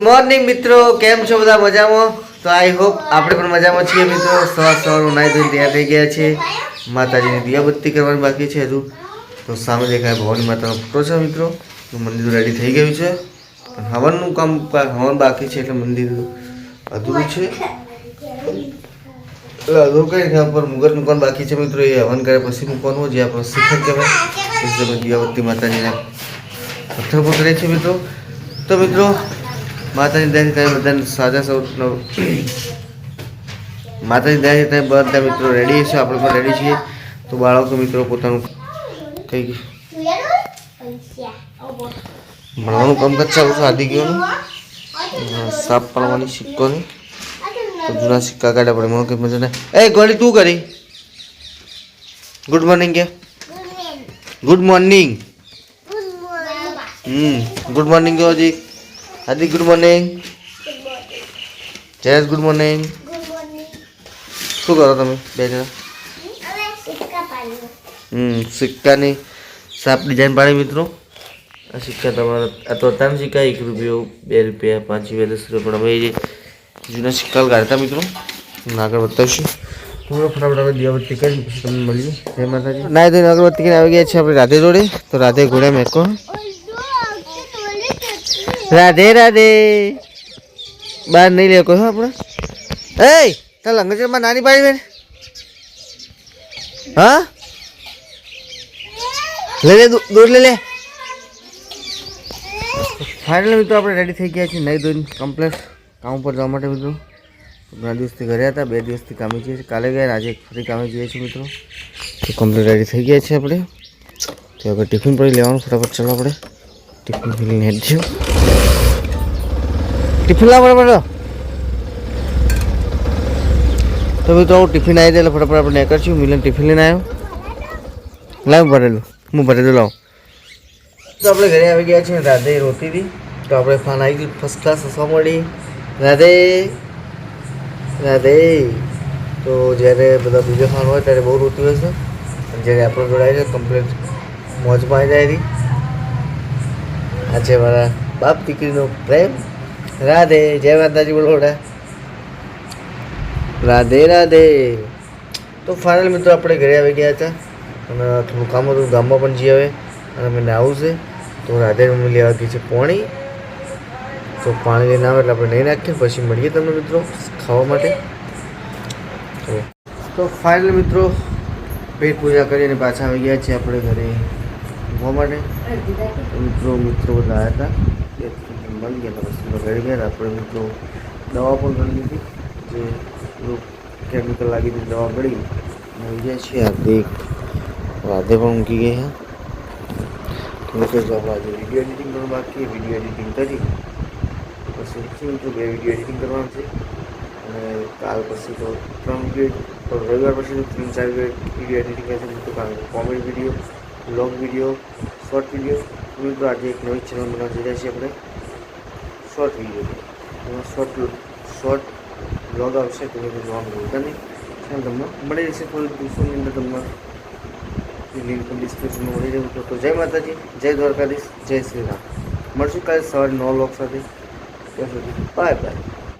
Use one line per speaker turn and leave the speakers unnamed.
Morning મિત્રો. કેમ છો બધા? મજામાં? તો આઈ હોપ આપણે પણ મજામાં છીએ, મિત્રો. સવાર સવાર નાઈ ધોઈને તૈયાર થઈ ગયા છે માતાજીની દિયાબત્તી કરવાની બાકી છે હજુ. તો સામે દેખાય ભવાની માતાનો ફોટો છે, મિત્રો. મંદિર રેડી થઈ ગયું છે. પણ હવનનું કામ હવન બાકી છે એટલે મંદિર અધૂરું છે. એટલે અધૂરું કઈ નહીં પર મુગટ મૂકવાનું બાકી છે, મિત્રો. એ હવન કરે પછી મૂકવાનું, જે આપણો શિખર કહેવાય. દિયાબત્તી માતાજીના પથ્થર પકડે છે, મિત્રો. તો, મિત્રો માતાજી દયાથી તમે બધાને સાજા સૌ માતાજી દયાથી તમે બધા મિત્રો રેડી છે આપણે પણ રેડી છીએ. તો બાળકો મિત્રો પોતાનું કંઈ ભણવાનું કામકાજ ચાલુ છે આદિ ગયોનું? સાપ પાડવાની સિક્કોની. તો જૂના સિક્કા કાઢ્યા પડે. મને કંઈ મજા નહીં એ ગોળી તું કરી. ગુડ મોર્નિંગ કે? ગુડ મોર્નિંગ હમ ગુડ મોર્નિંગ કહો જી Hardik good morning Jayesh good morning શું કરો તમે બે જણા હમ સિક્કાની સાપ ડિઝાઇન પાડી મિત્રો આ સિક્કા તમારા આ તો ત્રણ સિક્કા એક રૂપિયો બે રૂપિયા પાંચ રૂપિયા દસ રૂપિયા પણ અમે જે જૂના સિક્કા કાઢતા મિત્રો હું આગળ બતાવશું થોડો ફટાફટ આપણે દિવાબત્તી કરી પછી તમને મળીએ જય માતાજી ના તો અગરબત્તી કરીને આવી ગયા છે આપણે રાધે જોડે તો રાધે ઘોડે મેકો રાધે રાધે. બહાર નહીં લે કોઈ હો આપણે. એ તાર લંગચરમાં નાની પાડી બેન. હા? લે લે, દૂ- દૂર લે લે. ફાઇનલી મિત્રો, આપણે રેડી થઈ ગયા છીએ નહીં ધોઈને કમ્પ્લેટ કામ ઉપર જવા માટે, મિત્રો. ઘણા દિવસથી ઘરે હતા, બે દિવસથી કામે જઈએ છીએ. કાલે ગયા ને આજે ફરી કામે જઈએ છીએ, મિત્રો. તો કમ્પ્લીટ રેડી થઈ ગયા છે આપણે. તો હવે ટિફિન પડી લેવાનું, ફટાફટ ચાલો આપણે. ટિફિન લઈને હેડજો ટિફિન લાવ બરાબર તો મિત્રો ટિફિન આવી જાય ફટાફટ આપણે નીકળશું મિલન ટિફિન લઈને આવ્યો. લાવ ભરેલું, હું ભરેલું લાવ. તો આપણે ઘરે આવી ગયા છીએ, રાધે રોતી હતી તો આપણે ફાન આવી ગયું ફર્સ્ટ ક્લાસ હસવા મળી રાધે રાધે. તો જ્યારે બધા બીજો ફાન હોય, ત્યારે બહુ રોતી હોય છે. જ્યારે આપણો જોડાય છે કમ્પ્લીટ મોજમાં આવી જાય હતી આ છે મારા બાપ દીકરીનો પ્રેમ. રાધે, જય માતાજી બોલો રાધે રાધે. તો ફાઇનલ મિત્રો આપણે ઘરે આવી ગયા હતા. અને થોડું કામ હતું, ગામમાં પણ જઈ આવે અને મને આવું છે. તો રાધે મમ્મી લેવા ગઈ છે પોણી. તો પાણી લઈને આવે એટલે આપણે નહીં નાખીએ. પછી મળીએ તમને મિત્રો ખાવા માટે. તો ફાઇનલ મિત્રો પેટ પૂજા કરીને પાછા આવી ગયા છીએ આપણે ઘરે. ઊંઘવા માટે તો મિત્રો મિત્રો બધા આવ્યા હતા બે મળી ગયા હતા પછી ઘરે ગયા આપણે મિત્રો દવા પણ ગળી લીધી જે પેલું કેમિકલ લાગી હતી દવા ગળી મળી જાય છે હાર્દિક રાધે પણ ઊંઘી ગઈ છે તો મિત્રો જો આપણે આજે વીડિયો એડિટિંગ કરવાનું બાકી વીડિયો એડિટિંગ કરી પછી શું મિત્રો બે વીડિયો એડિટિંગ કરવાનું છે અને કાલ પછી તો ત્રણ વીડિયો તો રવિવાર પછી તો ત્રણ ચાર વીડિયો એડિટિંગ કરશે મિત્રો કારણ કે comedy video long video short video મિત્રો આજે એક નવી ચેનલ બનાવવા જઈ રહ્યા છીએ આપણે. શોર્ટ વીડિયો એમાં શોર્ટ શોર્ટ બ્લોગ આવશે તમે જોવા નહીં ચાલો તમને મળી રહેશે. થોડી દિવસોની અંદર તમને લિંક ડિસ્ક્રિપ્શનમાં મળી રહ્યું તો જય માતાજી, જય દ્વારકાધીશ, જય શ્રી રામ. મળશું કાલે સવારે નવ લોક સાથે ત્યાં સુધી. Bye bye